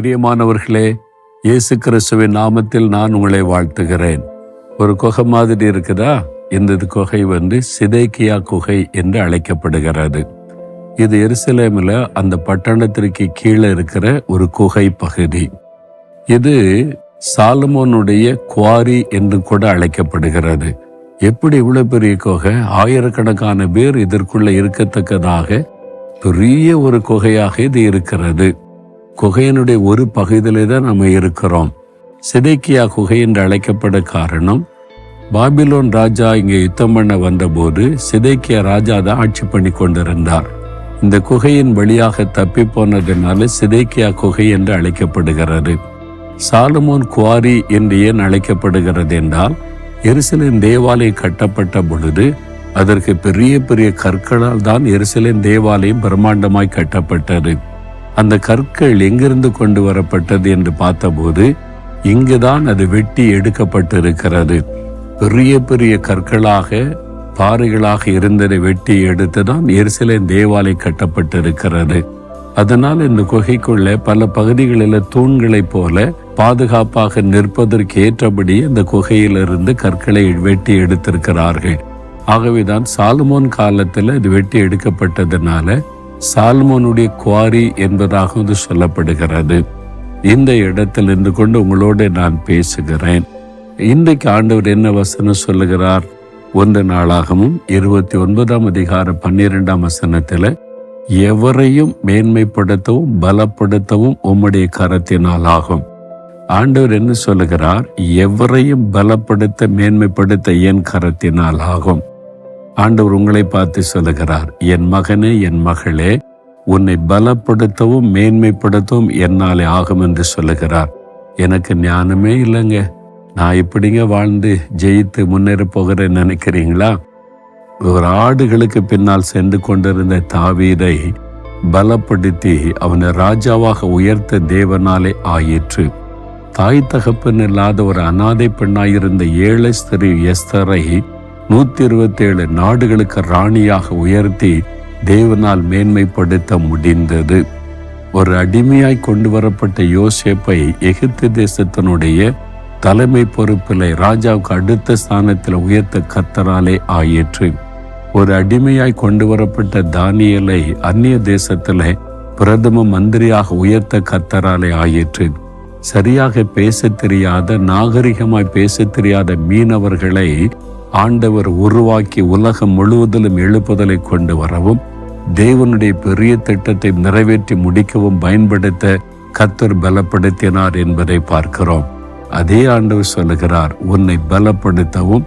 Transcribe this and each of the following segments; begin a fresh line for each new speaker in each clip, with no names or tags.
பிரியமானவர்களே இயேசு கிறிஸ்துவின் நாமத்தில் நான் உங்களை வாழ்த்துகிறேன். ஒரு குகை மாதிரி இருக்குதா? இந்த குகை வந்து சிதைக்கியா குகை என்று அழைக்கப்படுகிறது. இது எருசலேமில் அந்த பட்டணத்திற்கு கீழே இருக்கிற ஒரு குகை பகுதி. இது சாலமோனுடைய குவாரி என்று கூட அழைக்கப்படுகிறது. எப்படி இவ்வளோ பெரிய குகை? ஆயிரக்கணக்கான பேர் இதற்குள்ள இருக்கத்தக்கதாக பெரிய ஒரு குகையாக இது இருக்கிறது. குகையினுடைய ஒரு பகுதியிலே தான் நம்ம இருக்கிறோம். சிதைக்கியா குகை என்று அழைக்கப்பட காரணம் பாபிலோன் ராஜா இங்கே யுத்தம் பண்ண வந்தபோது சிதைக்கியா ராஜா தான் ஆட்சி பண்ணி கொண்டிருந்தார். இந்த குகையின் வழியாக தப்பி போனதுனால சிதைக்கியா குகை என்று அழைக்கப்படுகிறது. சாலமோன் குவாரி என்று ஏன் அழைக்கப்படுகிறது என்றால் எருசலேம் தேவாலயம் கட்டப்பட்ட பொழுது அதற்கு பெரிய பெரிய கற்களால் தான் எருசலேம் தேவாலயம் பிரம்மாண்டமாய் கட்டப்பட்டது. அந்த கற்கள் எங்கிருந்து கொண்டு வரப்பட்டது என்று பார்த்தபோது இங்குதான் அது வெட்டி எடுக்கப்பட்டிருக்கிறது. பெரிய பெரிய கற்களாக பாறைகளாக இருந்ததை வெட்டி எடுத்துதான் எருசலேம் தேவாலயம் கட்டப்பட்டிருக்கிறது. அதனால் இந்த குகைக்குள்ள பல பகுதிகளில் தூண்களைப் போல பாதுகாப்பாக நிற்பதற்கு ஏற்றபடி அந்த குகையிலிருந்து கற்களை வெட்டி எடுத்திருக்கிறார்கள். ஆகவேதான் சாலுமோன் காலத்தில் இது வெட்டி எடுக்கப்பட்டதுனால சால்மோனுடைய குவாரி என்பதாக வந்து சொல்லப்படுகிறது. இந்த இடத்தில் இருந்து கொண்டு உங்களோட நான் பேசுகிறேன். இன்றைக்கு ஆண்டவர் என்ன வசனம் சொல்லுகிறார்? ஒன்று நாளாகவும் இருபத்தி ஒன்பதாம் அதிகாரம் பன்னிரெண்டாம் வசனத்தில் எவரையும் மேன்மைப்படுத்தவும் பலப்படுத்தவும் உம்முடைய கரத்தினால் ஆகும். ஆண்டவர் என்ன சொல்லுகிறார்? எவரையும் பலப்படுத்த மேன்மைப்படுத்த என் கரத்தினால் ஆகும். ஆண்டவர் உங்களை பார்த்து சொல்லுகிறார் என் மகனே என் மகளே உன்னை பலப்படுத்தவும் மேன்மைப்படுத்தவும் என்னாலே ஆகும் என்று சொல்லுகிறார். எனக்கு ஞானமே இல்லைங்க. நான் இப்படிங்க வாழ்ந்து ஜெயித்து முன்னேற போகிறேன் நினைக்கிறீங்களா? ஒரு ஆடுகளுக்கு பின்னால் சென்று கொண்டிருந்த தாவீரை பலப்படுத்தி அவனை ராஜாவாக உயர்த்த தேவனாலே ஆயிற்று. தாய் தகப்பன் இல்லாத ஒரு அனாதை பெண்ணாயிருந்த ஏழை ஸ்திரீ எஸ்தரை நூத்தி இருபத்தி ஏழு நாடுகளுக்கு ராணியாக உயர்த்தி தேவனால் மேன்மைப்படுத்த முடிந்தது. ஒரு அடிமையாய் கொண்டு வரப்பட்ட யோசேப்பை எகிப்து தேசத்தினுடைய தலைமை பொறுப்பில் ராஜாவுக்கு அடுத்த ஸ்தானத்தில் உயர்த்த கத்தராலே ஆயிற்று. ஒரு அடிமையாய் கொண்டு வரப்பட்ட தானியலை அந்நிய தேசத்தில் பிரதம மந்திரியாக உயர்த்த கத்தராலே ஆயிற்று. சரியாக பேச தெரியாத நாகரிகமாய் பேச தெரியாத மீனவர்களை ஆண்டவர் உருவாக்கி உலகம் முழுவதிலும் எழுப்புதலை கொண்டு வரவும் தேவனுடைய பெரிய திட்டத்தை நிறைவேற்றி முடிக்கவும் பயன்படுத்த கத்தர் பலப்படுத்தினார் என்பதை பார்க்கிறோம். அதே ஆண்டவர் சொல்லுகிறார் உன்னை பலப்படுத்தவும்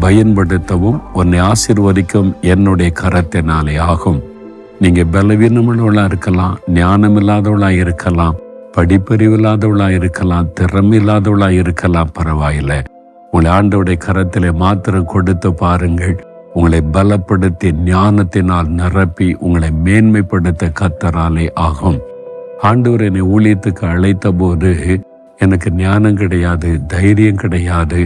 பயன்படுத்தவும் உன்னை ஆசிர்வதிக்கும் என்னுடைய கரத்தினாலே ஆகும். நீங்க பலவீனமுள்ளவளா இருக்கலாம் ஞானம் இல்லாதவளா இருக்கலாம் படிப்பறிவு இல்லாதவளா இருக்கலாம் திறமை இல்லாதவளா இருக்கலாம் பரவாயில்லை. உங்களை ஆண்டவுடைய கரத்திலே மாத்திரம் கொடுத்து பாருங்கள். உங்களை பலப்படுத்தி ஞானத்தினால் நிரப்பி உங்களை மேன்மைப்படுத்த கத்தராலே ஆகும். ஆண்டவர் என்னை ஊழியத்துக்கு அழைத்த போது எனக்கு ஞானம் கிடையாது தைரியம் கிடையாது.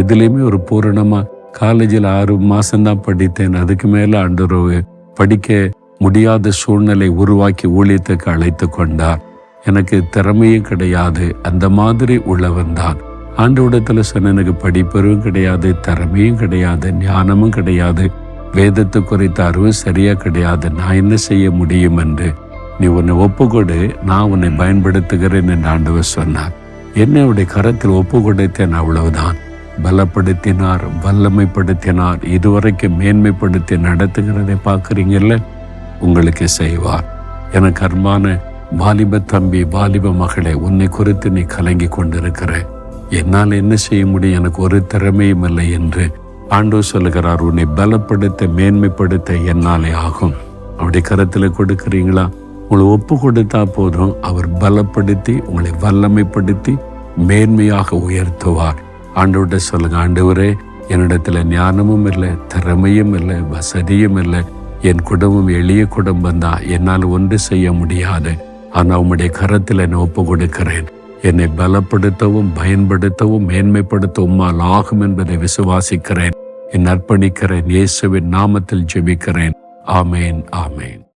எதுலேயுமே ஒரு பூரணமா காலேஜில் ஆறு மாசம்தான் படித்தேன். அதுக்கு மேல ஆண்டவர் படிக்க முடியாத சூழ்நிலை உருவாக்கி ஊழியத்துக்கு அழைத்து கொண்டார். எனக்கு திறமையும் கிடையாது அந்த மாதிரி உள்ளவன் தான். ஆண்டோடத்தில் சொன்ன எனக்கு படிப்பறிவும் கிடையாது திறமையும் கிடையாது ஞானமும் கிடையாது. வேதத்தை குறித்த அறிவு சரியா கிடையாது. நான் என்ன செய்ய முடியும் என்று நீ உன்னை ஒப்புக்கொடு நான் உன்னை பயன்படுத்துகிறேன் என்று ஆண்டவர் சொன்னார். என்னுடைய கரத்தில் ஒப்பு கொடுத்தேன் அவ்வளவுதான். பலப்படுத்தினார் வல்லமைப்படுத்தினார் இதுவரைக்கும் மேன்மைப்படுத்தி நடத்துகிறதை பார்க்குறீங்கல்ல? உங்களுக்கு செய்வார். எனக்கு அன்பான வாலிப தம்பி வாலிப மகளே உன்னை குறித்து நீ கலங்கி கொண்டிருக்கிற என்னால் என்ன செய்ய முடியும்? எனக்கு ஒரு திறமையும் இல்லை என்று ஆண்டோ சொல்லுகிறார். உன்னை பலப்படுத்த மேன்மைப்படுத்த என்னாலே ஆகும். அப்படி கருத்தில் கொடுக்குறீங்களா? உங்களை ஒப்பு கொடுத்தா போதும். அவர் பலப்படுத்தி உங்களை வல்லமைப்படுத்தி மேன்மையாக உயர்த்துவார். ஆண்டோட சொல்லுங்க ஆண்டவரே என்னிடத்துல ஞானமும் இல்லை திறமையும் இல்லை வசதியும் இல்லை. என் குடும்பம் எளிய குடும்பம் தான். என்னால் ஒன்று செய்ய முடியாது. ஆனால் உம்முடைய கரத்தில் என்னை ஒப்பு கொடுக்கிறேன். என்னை பலப்படுத்தவும் பயன்படுத்தவும் மேன்மைப்படுத்தவும் ஆகும் என்பதை விசுவாசிக்கிறேன். என் அர்ப்பணிக்கிறேன் இயேசுவின் நாமத்தில் ஜெபிக்கிறேன். ஆமேன் ஆமேன்.